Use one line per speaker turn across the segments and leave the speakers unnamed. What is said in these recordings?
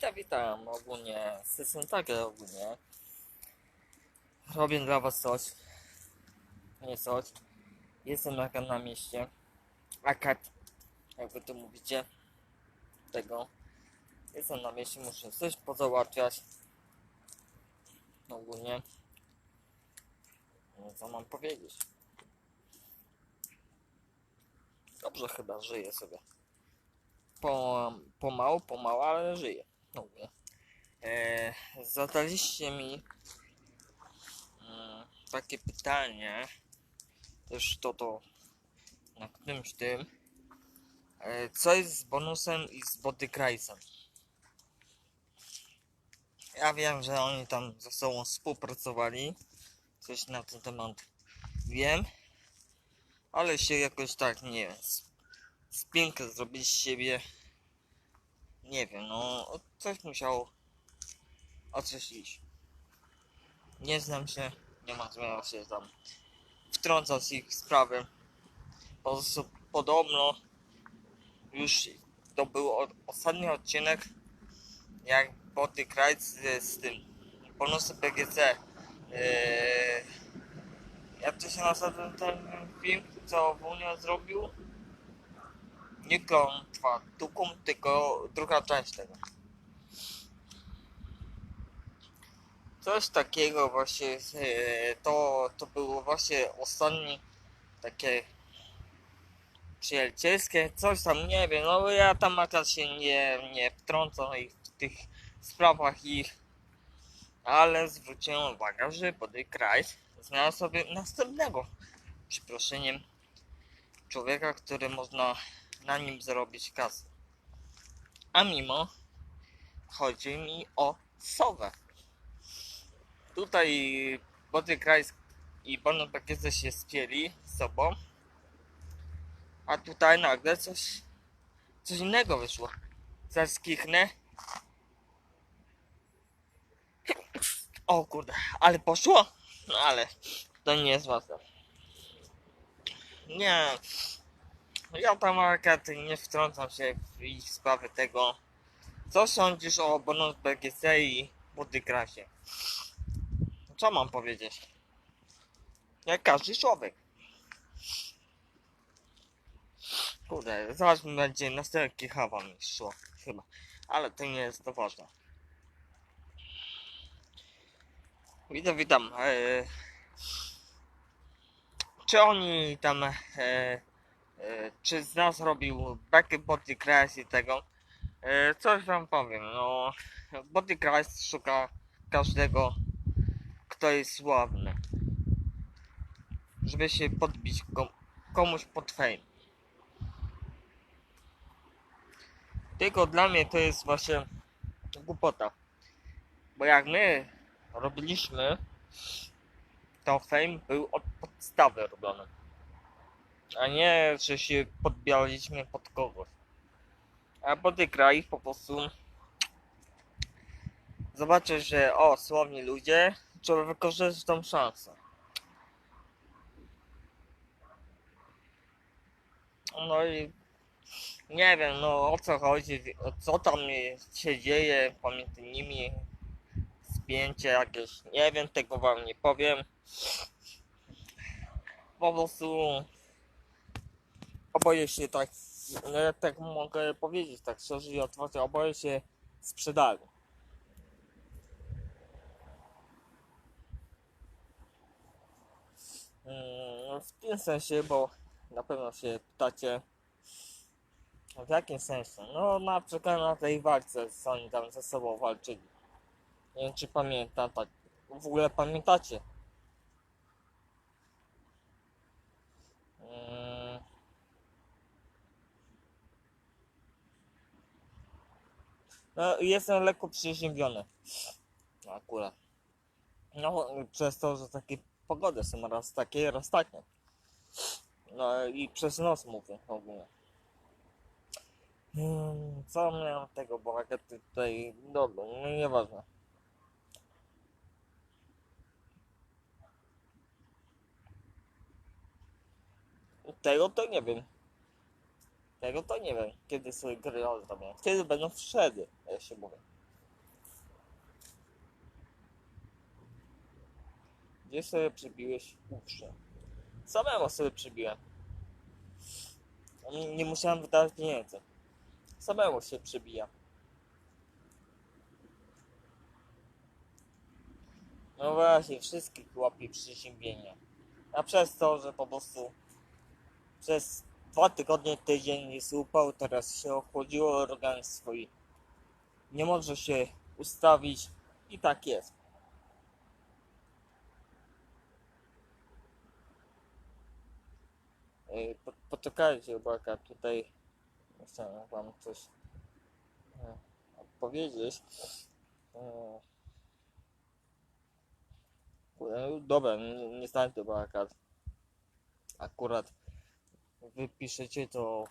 Witam, witam ogólnie. System tak ogólnie. Robię dla was coś. Nie coś. Jestem na, na mieście. Akad. Jak wy to mówicie. Tego. Jestem na mieście, muszę coś pozałatwiać. Ogólnie. No co mam powiedzieć? Dobrze chyba żyję sobie po, pomału, pomału, ale żyję. Mówię. E, zadaliście mi mm, takie pytanie, też to to na którymś tym, e, co jest z bonusem i z bodykrajsem? Ja wiem, że oni tam ze sobą współpracowali, coś na ten temat wiem, ale się jakoś tak, nie wiem, spinkę zrobić z siebie. Nie wiem, no coś musiało o. Nie znam się, nie ma zmian się tam wtrącać w ich sprawy. Po podobno już to był ostatni odcinek jak Boty Krajc z, z tym bonusem PGC. Yy, jak to się nazywa ten film, co Wunia zrobił? Nie klątwa Tukum, tylko druga część tego. Coś takiego właśnie, e, to, to było właśnie ostatnie takie przyjacielskie, coś tam, nie wiem, no ja tam akurat się nie, nie wtrącam ich w tych sprawach ich, ale zwróciłem uwagę, że Body Christ znalazł sobie następnego, przeproszeniem, człowieka, który można na nim zarobić kasę. A mimo chodzi mi o sowę. Tutaj Body Christ i Bono Pakiece się spieli z sobą. A tutaj nagle coś coś innego wyszło. Zaraz kichnę. O kurde, ale poszło? No ale to nie jest ważne. Nie, ja tam akurat nie wtrącam się w ich sprawy tego. Co sądzisz o bonus BGC i Bodycrashie? Co mam powiedzieć? Jak każdy człowiek. Kurde, zaraz mi będzie następny kawa mi szło, chyba. Ale to nie jest to ważne. Witam, witam. Eee, czy oni tam e, E, czy z nas robił back body crash i tego. E, coś wam powiem, no body szuka każdego, kto jest sławny. Żeby się podbić komuś pod fame. Tylko dla mnie to jest właśnie głupota. Bo jak my robiliśmy, to fame był od podstawy robiony a nie, że się podbijaliśmy pod kogoś. A Body kraj po prostu zobaczę, że o, słowni ludzie, trzeba wykorzystać tą szansę. No i nie wiem, no o co chodzi, co tam się dzieje pomiędzy nimi, spięcie jakieś, nie wiem, tego wam nie powiem. Po prostu oboje się tak, ja tak mogę powiedzieć, tak szczerze i otwarcie, oboje się sprzedali. Mm, w tym sensie, bo na pewno się pytacie, w jakim sensie? No na przykład na tej walce, co oni tam ze sobą walczyli. Nie wiem czy pamiętam, tak, w ogóle pamiętacie. No, jestem lekko przeziębiony. No, akurat. No, przez to, że takie pogody są raz takie, raz takie. No i przez noc mówię ogólnie. Hmm, co miałem tego bohatery tutaj dobra, no nieważne. Tego to nie wiem. Tego to nie wiem, kiedy sobie gry robią. Kiedy będą wtedy, jak się mówię. Gdzie sobie przybiłeś uszy? Samemu sobie przybiłem. Nie, nie musiałem wydawać pieniędzy. Samemu się przybijam. No właśnie, wszystkich łapie przyziębienie. A przez to, że po prostu przez dwa tygodnie, tydzień jest upał, teraz się ochłodziło organizm swój. Nie może się ustawić i tak jest. Po, poczekajcie, jaka tutaj chciałem wam coś e, powiedzieć. E, e, dobra, nie, nie znajdę, bo akurat, akurat wy piszecie, to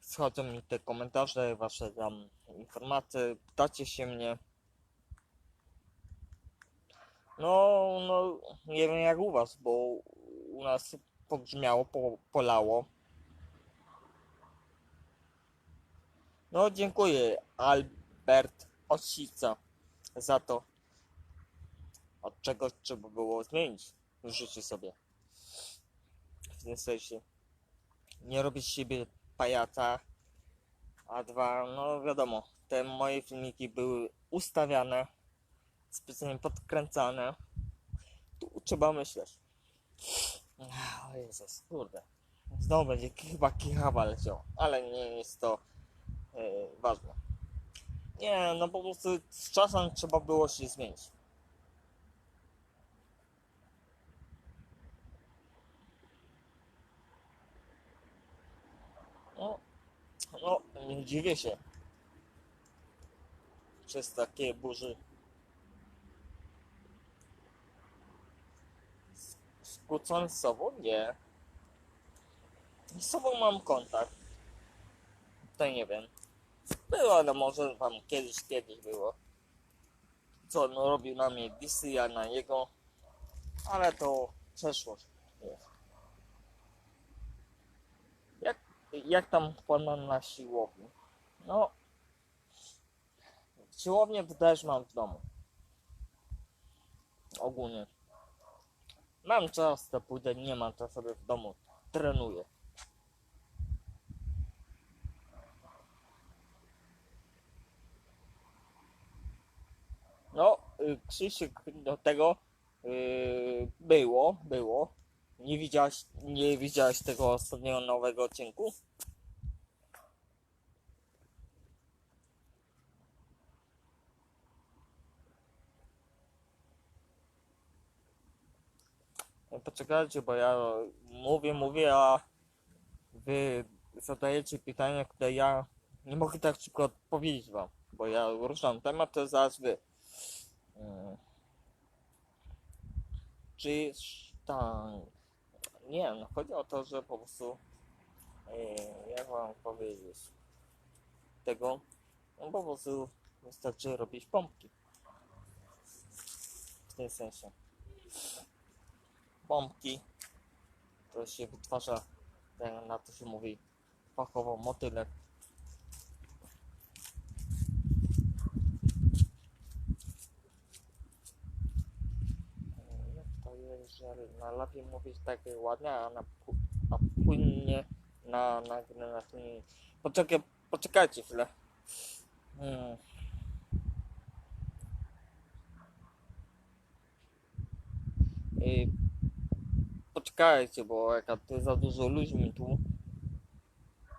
schodzą mi te komentarze, wasze tam informacje, pytacie się mnie. No, no, nie wiem jak u was, bo u nas pobrzmiało, po, polało. No, dziękuję Albert Osica za to, od czego trzeba było zmienić w życiu sobie. W tym sensie, nie robić z siebie pajaca, a dwa, no wiadomo, te moje filmiki były ustawiane, specjalnie podkręcane. Tu trzeba myśleć. O Jezus, kurde. Znowu będzie chyba kichawa leciał, ale nie jest to yy, ważne. Nie, no po prostu z czasem trzeba było się zmienić. No, no, nie dziwię się. Przez takie burzy. Skłócony z sobą? Nie. Z sobą mam kontakt. To nie wiem. Było, no może wam kiedyś, kiedyś było. Co, no robił na mnie ja na jego. Ale to przeszłość. jest. Jak, tam pana na siłowni? No, siłownię też mam w domu. Ogólnie. Mam czas, to pójdę, nie mam to sobie w domu. Trenuję. No, y, Krzysiek do tego y, było, było. Nie widziałeś, nie widziałeś tego ostatniego nowego odcinku? No, Poczekajcie, bo ja mówię, mówię, a wy zadajecie pytania, które ja nie mogę tak szybko odpowiedzieć wam, bo ja ruszam temat, to zaraz wy. Mm. Czy tam... Nie, no chodzi o to, że po prostu e, jak wam powiedzieć tego, no po prostu wystarczy robić pompki. W tym sensie. Pompki to się wytwarza, na to się mówi fachowo motylek. E, Jak to jest, że na lapie mówić tak ładnie, a na a płynnie na, na, na, na. Poczekaj, poczekajcie chwilę. Hmm. I poczekajcie, bo jak tu za dużo ludźmi tu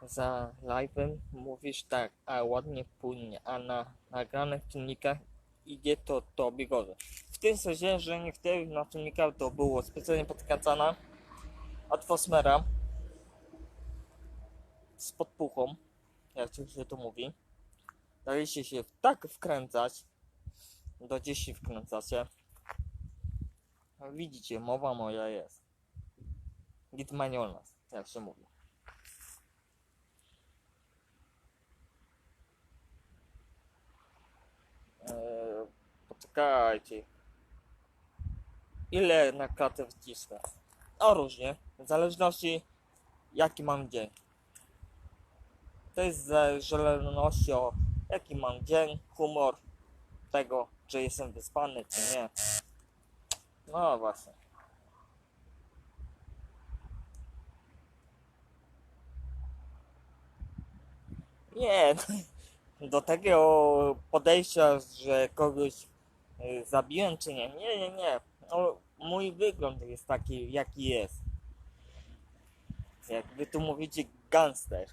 za live'em mówisz tak, a ładnie płynnie, a na nagranych filmikach idzie to tobie gorzej. Tym sensie, że niektórych na filmikach to było specjalnie podkręcana atmosfera z podpuchą, jak się to mówi. Daliście się tak wkręcać, do 10 wkręcacie. Widzicie, mowa moja jest. Git manionas, jak się mówi. Eee, poczekajcie. Ile na klatę wcisnę? A różnie, w zależności jaki mam dzień. To jest w zależności o jaki mam dzień, humor, tego, czy jestem wyspany, czy nie. No właśnie. Nie, do takiego podejścia, że kogoś y, zabiłem czy nie. Nie, nie, nie. Mój wygląd jest taki, jaki jest. Jak wy tu mówicie gangster.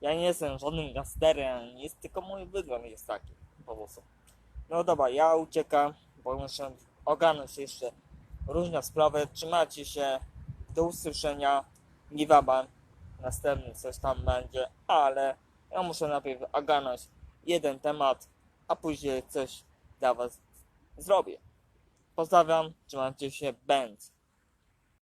Ja nie jestem żadnym gangsterem, jest tylko mój wygląd jest taki po prostu. No dobra, ja uciekam, bo muszę ogarnąć jeszcze różne sprawy. Trzymajcie się, do usłyszenia. Nie wabam, następny coś tam będzie, ale ja muszę najpierw ogarnąć jeden temat, a później coś dla was zrobię. Pozdrawiam, trzymajcie się, Benz.